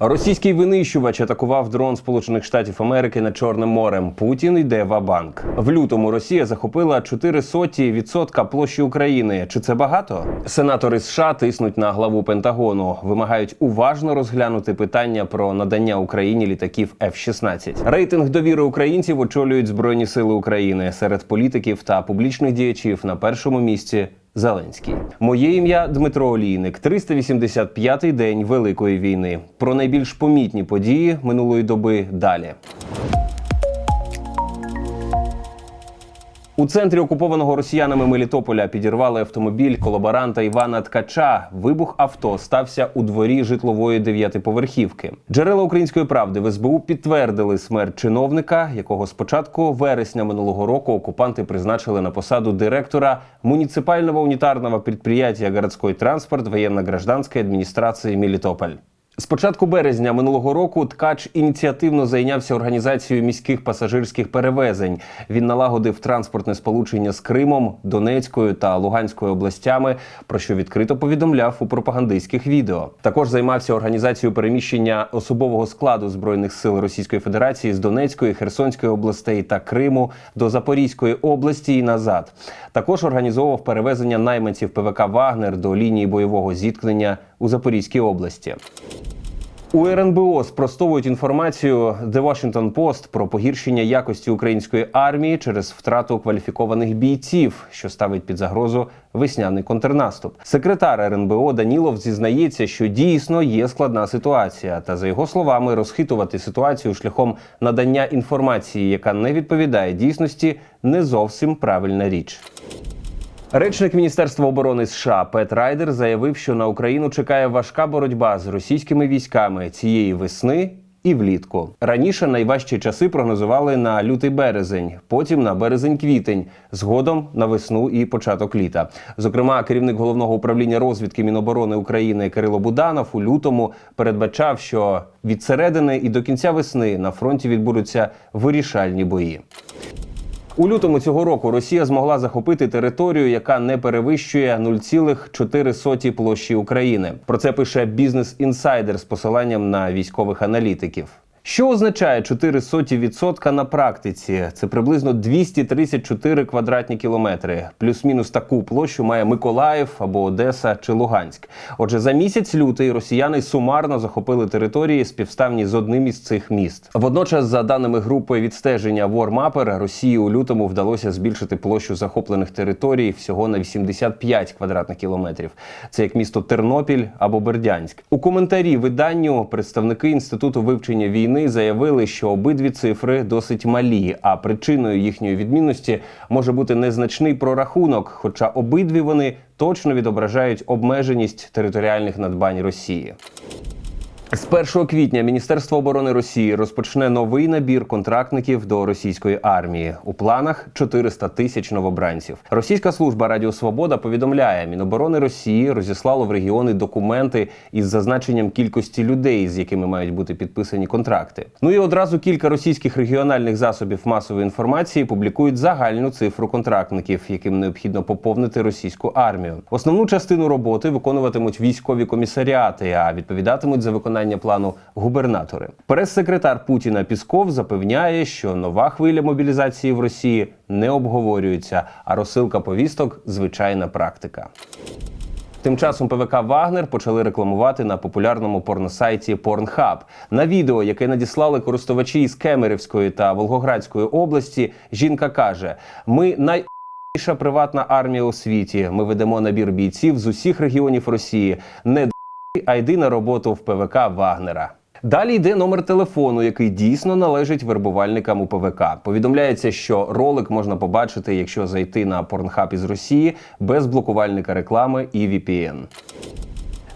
Російський винищувач атакував дрон Сполучених Штатів Америки над Чорним морем. Путін йде в банк В лютому Росія захопила 4 соті відсотка площі України. Чи це багато? Сенатори США тиснуть на главу Пентагону, вимагають уважно розглянути питання про надання Україні літаків F-16. Рейтинг довіри українців очолюють збройні сили України серед політиків та публічних діячів на першому місці. Зеленський, моє ім'я Дмитро Олійник. 385-й день Великої війни. Про найбільш помітні події минулої доби далі. У центрі окупованого росіянами Мелітополя підірвали автомобіль колаборанта Івана Ткача. Вибух авто стався у дворі житлової дев'ятиповерхівки. Джерела української правди в СБУ підтвердили смерть чиновника, якого з початку вересня минулого року окупанти призначили на посаду директора муніципального унітарного підприємства «Городський транспорт» воєнно-гражданської адміністрації Мелітополь. З початку березня минулого року ткач ініціативно зайнявся організацією міських пасажирських перевезень. Він налагодив транспортне сполучення з Кримом, Донецькою та Луганською областями, про що відкрито повідомляв у пропагандистських відео. Також займався організацією переміщення особового складу збройних сил Російської Федерації з Донецької, Херсонської областей та Криму до Запорізької області і назад. Також організовував перевезення найманців ПВК Вагнер до лінії бойового зіткнення у Запорізькій області. У РНБО спростовують інформацію The Washington Post про погіршення якості української армії через втрату кваліфікованих бійців, що ставить під загрозу весняний контрнаступ. Секретар РНБО Данілов зізнається, що дійсно є складна ситуація, та за його словами, розхитувати ситуацію шляхом надання інформації, яка не відповідає дійсності, не зовсім правильна річ. Речник Міністерства оборони США Пет Райдер заявив, що на Україну чекає важка боротьба з російськими військами цієї весни. І влітку раніше найважчі часи прогнозували на лютий березень, потім на березень-квітень, згодом на весну і початок літа. Зокрема, керівник головного управління розвідки Міноборони України Кирило Буданов у лютому передбачав, що від середини і до кінця весни на фронті відбудуться вирішальні бої. У лютому цього року Росія змогла захопити територію, яка не перевищує 0,4 площі України. Про це пише Бізнес Інсайдер з посиланням на військових аналітиків. Що означає 4 соті відсотка на практиці? Це приблизно 234 квадратні кілометри. Плюс-мінус таку площу має Миколаїв або Одеса чи Луганськ. Отже, за місяць лютий росіяни сумарно захопили території співставні з одним із цих міст. Водночас, за даними групи відстеження WarMapper, Росії у лютому вдалося збільшити площу захоплених територій всього на 85 квадратних кілометрів. Це як місто Тернопіль або Бердянськ. У коментарі виданню представники інституту вивчення війни заявили, що обидві цифри досить малі, а причиною їхньої відмінності може бути незначний прорахунок, хоча обидві вони точно відображають обмеженість територіальних надбань Росії. З 1 квітня Міністерство оборони Росії розпочне новий набір контрактників до російської армії. У планах 400 тисяч новобранців. Російська служба Радіо Свобода повідомляє, Міноборони Росії розіслало в регіони документи із зазначенням кількості людей, з якими мають бути підписані контракти. Ну і одразу кілька російських регіональних засобів масової інформації публікують загальну цифру контрактників, яким необхідно поповнити російську армію. Основну частину роботи виконуватимуть військові комісаріати, а відповідатимуть за виконання плану губернатори. Прес-секретар Путіна Пісков запевняє, що нова хвиля мобілізації в Росії не обговорюється, а розсилка повісток звичайна практика. Тим часом ПВК Вагнер почали рекламувати на популярному порносайті Pornhub. На відео, яке надіслали користувачі із Кемерівської та Волгоградської області, жінка каже: Ми най. Найбільша приватна армія у світі. Ми ведемо набір бійців з усіх регіонів Росії. Не а йди на роботу в ПВК Вагнера. Далі йде номер телефону, який дійсно належить вербувальникам у ПВК. Повідомляється, що ролик можна побачити, якщо зайти на Pornhub із Росії без блокувальника реклами і VPN.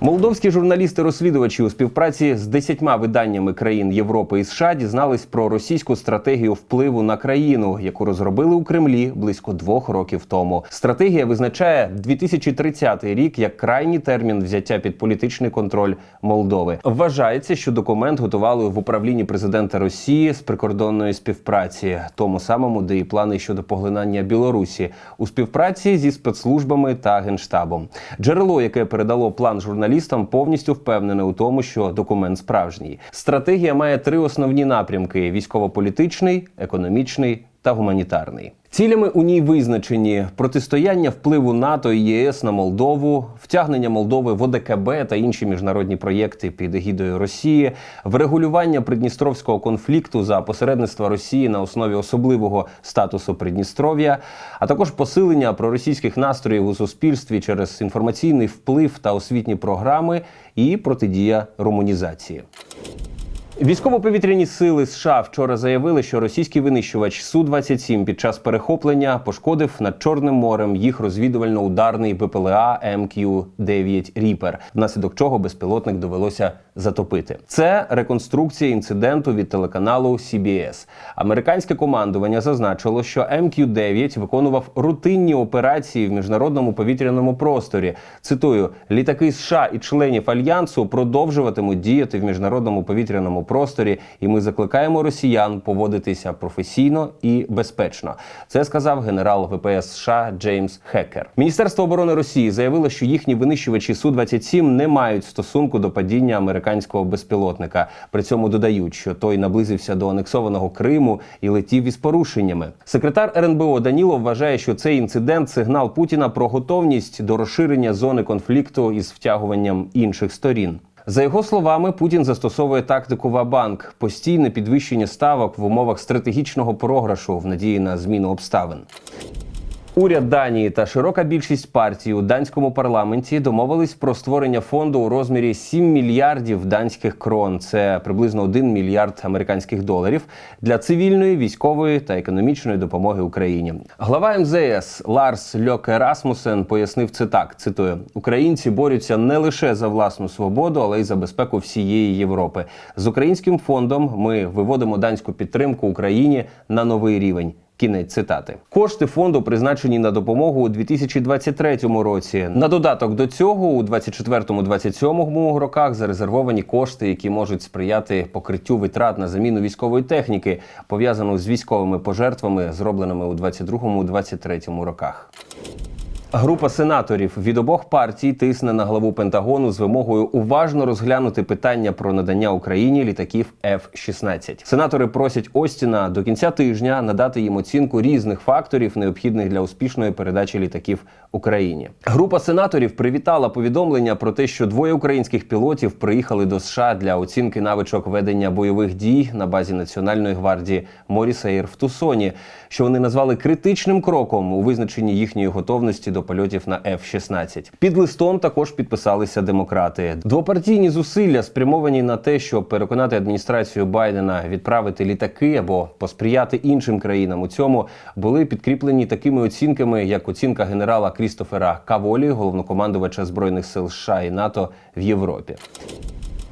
Молдовські журналісти-розслідувачі у співпраці з десятьма виданнями країн Європи і США дізнались про російську стратегію впливу на країну, яку розробили у Кремлі близько двох років тому. Стратегія визначає 2030 рік як крайній термін взяття під політичний контроль Молдови. Вважається, що документ готували в управлінні президента Росії з прикордонної співпраці, тому самому, де і плани щодо поглинання Білорусі у співпраці зі спецслужбами та генштабом. Джерело, яке передало план журналістів журналістам, повністю впевнений у тому, що документ справжній. Стратегія має три основні напрямки: військово-політичний, економічний та гуманітарний. Цілями у ній визначені протистояння впливу НАТО і ЄС на Молдову, втягнення Молдови в ОДКБ та інші міжнародні проєкти під егідою Росії, врегулювання придністровського конфлікту за посередництва Росії на основі особливого статусу Придністров'я, а також посилення проросійських настроїв у суспільстві через інформаційний вплив та освітні програми і протидія румунізації. Військово-повітряні сили США вчора заявили, що російський винищувач су 27 під час перехоплення пошкодив над Чорним морем їх розвідувально-ударний БПЛА МК-9 Ріпер, внаслідок чого безпілотник довелося затопити. Це реконструкція інциденту від телеканалу CBS. Американське командування зазначило, що МК-9 виконував рутинні операції в міжнародному повітряному просторі. Цитую: літаки США і членів альянсу продовжуватимуть діяти в міжнародному повітряному просторі, і ми закликаємо росіян поводитися професійно і безпечно. Це сказав генерал ВПС США Джеймс Хекер. Міністерство оборони Росії заявило, що їхні винищувачі су 27 не мають стосунку до падіння американського безпілотника. При цьому додають, що той наблизився до анексованого Криму і летів із порушеннями. Секретар РНБО Данілов вважає, що цей інцидент сигнал Путіна про готовність до розширення зони конфлікту із втягуванням інших сторін. За його словами, Путін застосовує тактику Вабанк постійне підвищення ставок в умовах стратегічного програшу в надії на зміну обставин. Уряд Данії та широка більшість партій у данському парламенті домовились про створення фонду у розмірі 7 мільярдів данських крон. Це приблизно 1 мільярд американських доларів для цивільної, військової та економічної допомоги Україні. Глава МЗС Ларс Льоке Расмусен пояснив це так: цитую: Українці борються не лише за власну свободу, але й за безпеку всієї Європи. З українським фондом ми виводимо данську підтримку Україні на новий рівень. Кінець цитати. Кошти фонду призначені на допомогу у 2023 році. На додаток до цього у 2024-2027 роках зарезервовані кошти, які можуть сприяти покриттю витрат на заміну військової техніки, пов'язану з військовими пожертвами, зробленими у 2022-2023 роках. Група сенаторів від обох партій тисне на главу Пентагону з вимогою уважно розглянути питання про надання Україні літаків F-16. Сенатори просять Остіна до кінця тижня надати їм оцінку різних факторів, необхідних для успішної передачі літаків Україні. Група сенаторів привітала повідомлення про те, що двоє українських пілотів приїхали до США для оцінки навичок ведення бойових дій на базі Національної гвардії Морісейр в Тусоні, що вони назвали критичним кроком у визначенні їхньої готовності до польотів на F-16. Під листом також підписалися демократи. Двопартійні зусилля спрямовані на те, щоб переконати адміністрацію Байдена відправити літаки або посприяти іншим країнам у цьому, були підкріплені такими оцінками, як оцінка генерала Крістофера Каволі, головнокомандувача збройних сил США і НАТО в Європі.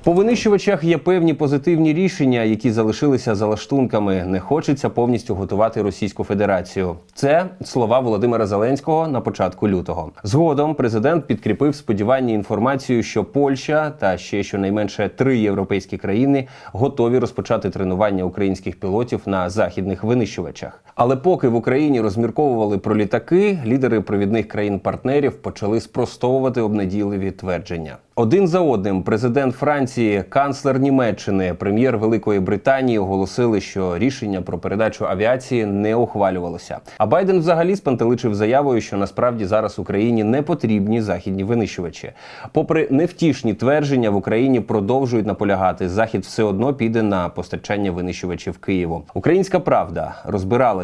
По винищувачах є певні позитивні рішення, які залишилися за лаштунками. Не хочеться повністю готувати Російську Федерацію. Це слова Володимира Зеленського на початку лютого. Згодом президент підкріпив сподівання інформацією, що Польща та ще щонайменше три європейські країни готові розпочати тренування українських пілотів на західних винищувачах. Але поки в Україні розмірковували про літаки, лідери провідних країн-партнерів почали спростовувати обнадійливі твердження. Один за одним президент Франції, канцлер Німеччини, прем'єр Великої Британії оголосили, що рішення про передачу авіації не ухвалювалося. А Байден взагалі спантеличив заявою, що насправді зараз Україні не потрібні західні винищувачі. Попри невтішні твердження, в Україні продовжують наполягати. Захід все одно піде на постачання винищувачів Києву. Українська правда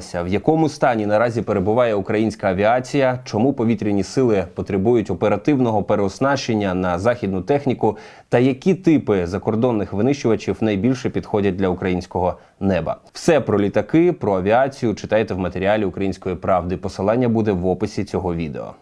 розбиралася, в якому стані наразі перебуває українська авіація, чому повітряні сили потребують оперативного переоснащення на західну техніку та які типи закордонних винищувачів найбільше підходять для українського неба. Все про літаки, про авіацію читайте в матеріалі Української правди. Посилання буде в описі цього відео.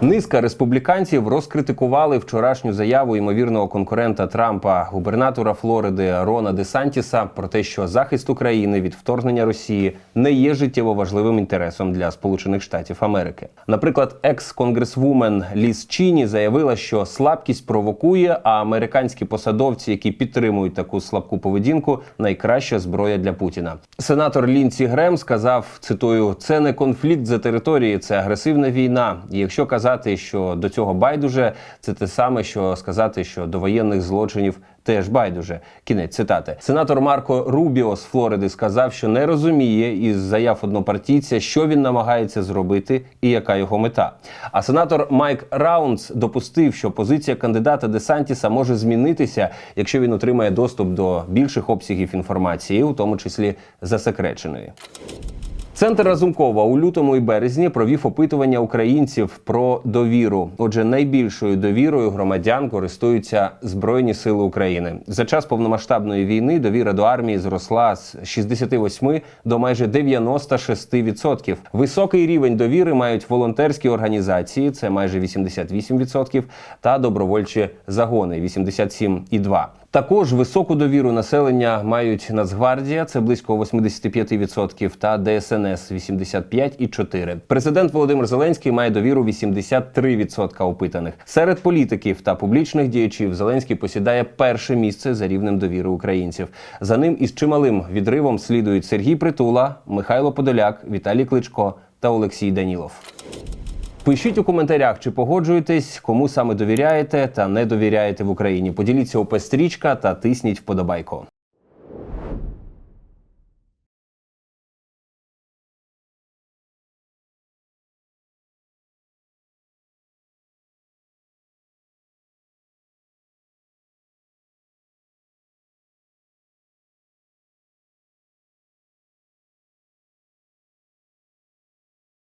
Низка республіканців розкритикували вчорашню заяву ймовірного конкурента Трампа, губернатора Флориди Рона Де Сантіса, про те, що захист України від вторгнення Росії не є життєво важливим інтересом для Сполучених Штатів Америки. Наприклад, екс-конгресвумен Ліз Чіні заявила, що слабкість провокує, а американські посадовці, які підтримують таку слабку поведінку, найкраща зброя для Путіна. Сенатор Лінці Грем сказав: цитую: це не конфлікт за території, це агресивна війна. І якщо казати сказати, що до цього байдуже, це те саме, що сказати, що до воєнних злочинів теж байдуже. Кінець цитати. Сенатор Марко Рубіо з Флориди сказав, що не розуміє із заяв однопартійця, що він намагається зробити і яка його мета. А сенатор Майк Раунс допустив, що позиція кандидата Десантіса може змінитися, якщо він отримає доступ до більших обсягів інформації, у тому числі засекреченої. Центр Разумкова у лютому і березні провів опитування українців про довіру. Отже, найбільшою довірою громадян користуються Збройні Сили України. За час повномасштабної війни довіра до армії зросла з 68 до майже 96%. Високий рівень довіри мають волонтерські організації, це майже 88%, та добровольчі загони 87,2%. Також високу довіру населення мають Нацгвардія, це близько 85%, та ДСНС 85,4%. Президент Володимир Зеленський має довіру 83% опитаних. Серед політиків та публічних діячів Зеленський посідає перше місце за рівнем довіри українців. За ним із чималим відривом слідують Сергій Притула, Михайло Подоляк, Віталій Кличко та Олексій Данілов. Пишіть у коментарях, чи погоджуєтесь, кому саме довіряєте та не довіряєте в Україні. Поділіться у пестрічка та тисніть вподобайку.